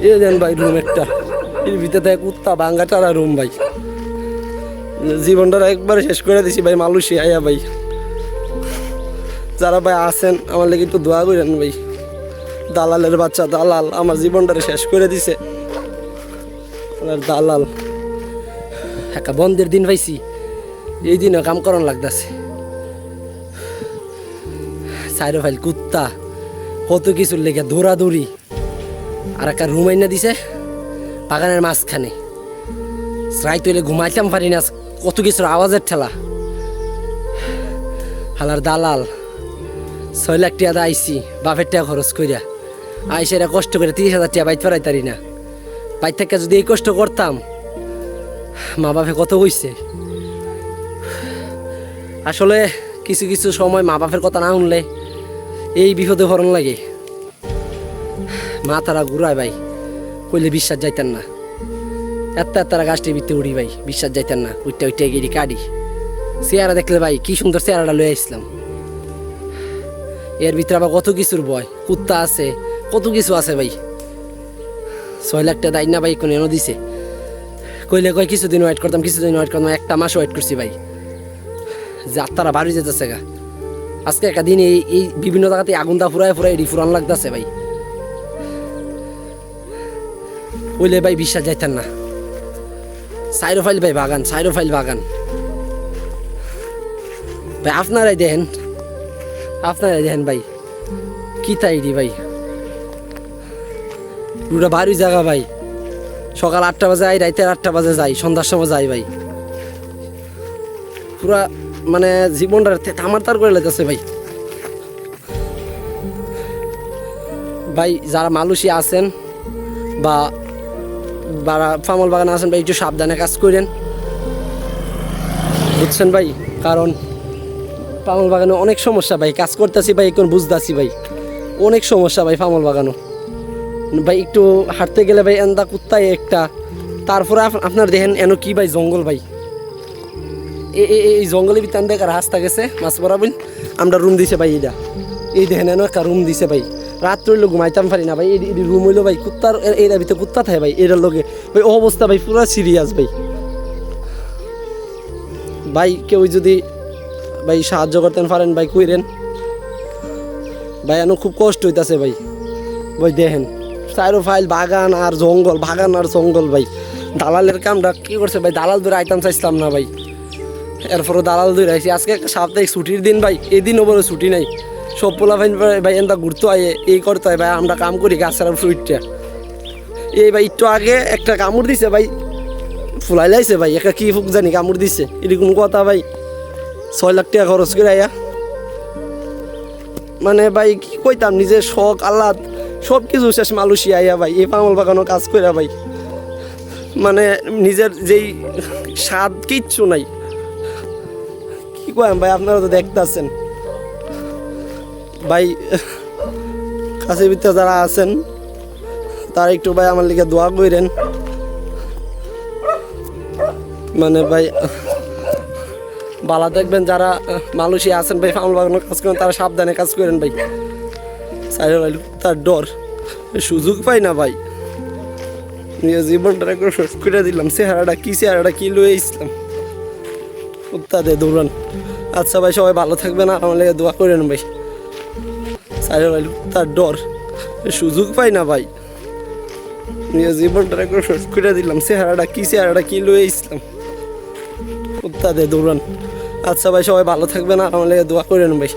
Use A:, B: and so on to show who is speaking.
A: এ দেন ভাই রুম একটা। এর ভিতরে থেকে কুত্তা বাঙ্গা টারা রুম ভাই। জীবনটা একবারে শেষ করে দিছি ভাই মালুসি আয়া ভাই। যারা ভাই আছেন, আমার লেগে একটু দোয়া করেন ভাই। দালালের বাচ্চা দালাল, আমার জীবনটারে শেষ করে দিছে। দালাল। একটা বন্ধের দিন পাইছি। এই দিনও কাম করান লাগতেছে। সাইরো ফাইল কুত্তা, কত কিছুর লেগে দৌড়াদৌড়ি। আর একটা রুম আইনা দিছে, বাগানের মাঝখানে। রাই তৈলে ঘুমাইতাম পারি না, কত কিছুর আওয়াজের ঠেলা। হালার দালাল, ছয় লাখ টাকা দিয়ে আইসি বাপের টাকা খরচ কইরা। আইসে এরা কষ্ট করে তিরিশ হাজার টাকা বাইত পারাই তারি না। বাইর থেকে যদি এই কষ্ট করতাম, মা বাপে কত কইছে? আসলে কিছু কিছু সময় মা বাপের কথা না শুনলে এই বিপদে ভরণ লাগে। মা তারা ঘুরায় ভাই। কইলে বিশ্বাস যাইতেন না। এত তারা গাছটির ভিতরে উড়ি ভাই, বিশ্বাস যাইতেন না। উইটা উইটা গিয়ে কাটি। চেয়ারা দেখলে ভাই, কি সুন্দর চেয়ারাটা লয়ে আসলাম। এর ভিতরে আবার কত কিছুর বয় কুত্তা আছে, কত কিছু আছে ভাই। ছয় লাখ টাকা দায় না ভাই, কোনো এনে দিছে। কইলে কয়, কিছুদিন ওয়েট করতাম, কিছুদিন ওয়েট করতাম, একটা মাস ওয়েট করছি ভাই। যে আত্মারা বাড়ি যেতেছে গা। আজকে একটা দিন এই এই বিভিন্ন জায়গাতে আগুন দা ফুরায় ফুরায় এডি ফুরান লাগতেছে ভাই। কইলে ভাই বিশ্বাস যাইতেন না। সাইরো ফাইল ভাই বাগান সাইরো ফাইল বাগান। ভাই, আপনারাই দেখেন আপনারাই দেখেন ভাই, কি তাইরি ভাই। পুরো বাড়ি জায়গা ভাই। সকাল আটটা বাজে আই রাইতের আটটা বাজে যাই, সন্ধ্যার সময় যাই ভাই। পুরা মানে জীবনটা তামার তার করে লেগেছে ভাই। ভাই, যারা মালুসি আছেন বা ফামল বাগানে আছেন ভাই, একটু সাবধানে কাজ করেন। বুঝছেন ভাই? কারণ ফামল বাগানে অনেক সমস্যা ভাই, কাজ করতেছি ভাই, এখন বুঝতেছি ভাই। অনেক সমস্যা ভাই ফামল বাগানো। ভাই, একটু হাঁটতে গেলে ভাই, এন্দা কুত্তায় একটা। তারপরে আপনার দেখেন, এন কি ভাই, জঙ্গল ভাই। এই জঙ্গলের ভিতরে দেখার রাস্তা গেছে, মাছ বরাবর আমরা রুম দিছে ভাই এটা এই দেখেন, এন একটা রুম দিছে ভাই। রাত রইল ঘুমাইতাম পারি না ভাই, এই রুম হইল ভাই কুত্তার এটার ভিতরে কুত্তা থাকে ভাই এটার লগে। ভাই অবস্থা ভাই পুরো সিরিয়াস ভাই। ভাই, কেউ যদি ভাই সাহায্য করতেন পারেন, ভাই কইরেন। ভাই এন খুব কষ্ট হইতাছে ভাই। ভাই, দেখেন চারো ফাইল বাগান আর জঙ্গল, বাগান আর জঙ্গল ভাই। দালালের কামটা কি করছে ভাই? দালাল ধরে আইতাম চাইছিলাম না ভাই। এরপরও দালাল ধরে আইসি আজকে সাপ্তাহিক ছুটির দিন ভাই এই দিন ওপরে ছুটি নাই। সব পোলা ভাই ভাই এনটা ঘুরতে হয় এই করতে হয় ভাই, আমরা কাম করি গাছের ফ্রুইটটা এই ভাই একটু আগে একটা কামড় দিছে ভাই, ফুলাই লাইছে ভাই একটা কি ফুক জানি কামড় দিছে, এরকম কথা ভাই। ছয় লাখ টাকা খরচ করে আয়া। মানে ভাই, কি কইতাম, নিজের শখ, আহ্লাদ সব কিছু শেষ মালুসি আইয়া ভাই, এই পামল বাগানো কাজ করে ভাই। মানে নিজের যেই স্বাদ কিচ্ছু নাই। কি কয় ভাই, আপনারা তো দেখতেছেন। ভাই কাছে ভিতরে যারা আছেন, তারা একটু ভাই আমার লিগে দোয়া করেন মানে ভাই, বালা দেখবেন যারা মানুষই আছেন ভাই, ফাউল বাগানো কাজ করেন, তারা সাবধানে কাজ করেন ভাই। তার ডর, সুযোগ পাই না ভাই। নিজের জীবনটা শেষ করে দিলাম, চেহারাটা কি চেহারাটা কি লয়ে ইসলাম। উত্তাদে দৌড়ান। আচ্ছা ভাই, সবাই ভালো থাকবেন, আর আমার লেগে দোয়া করেন ভাই। সাইড ভাই, তার ডর। সুযোগ পাই না ভাই। জীবনটা একবার শেষ করে দিলাম। চেহারাটা কি চেহারাটা কি লয়ে ইসলাম। তাদের দৌড়ান। আচ্ছা ভাই, সবাই ভালো থাকবেন। আর আমার লেগে দোয়া করেন ভাই।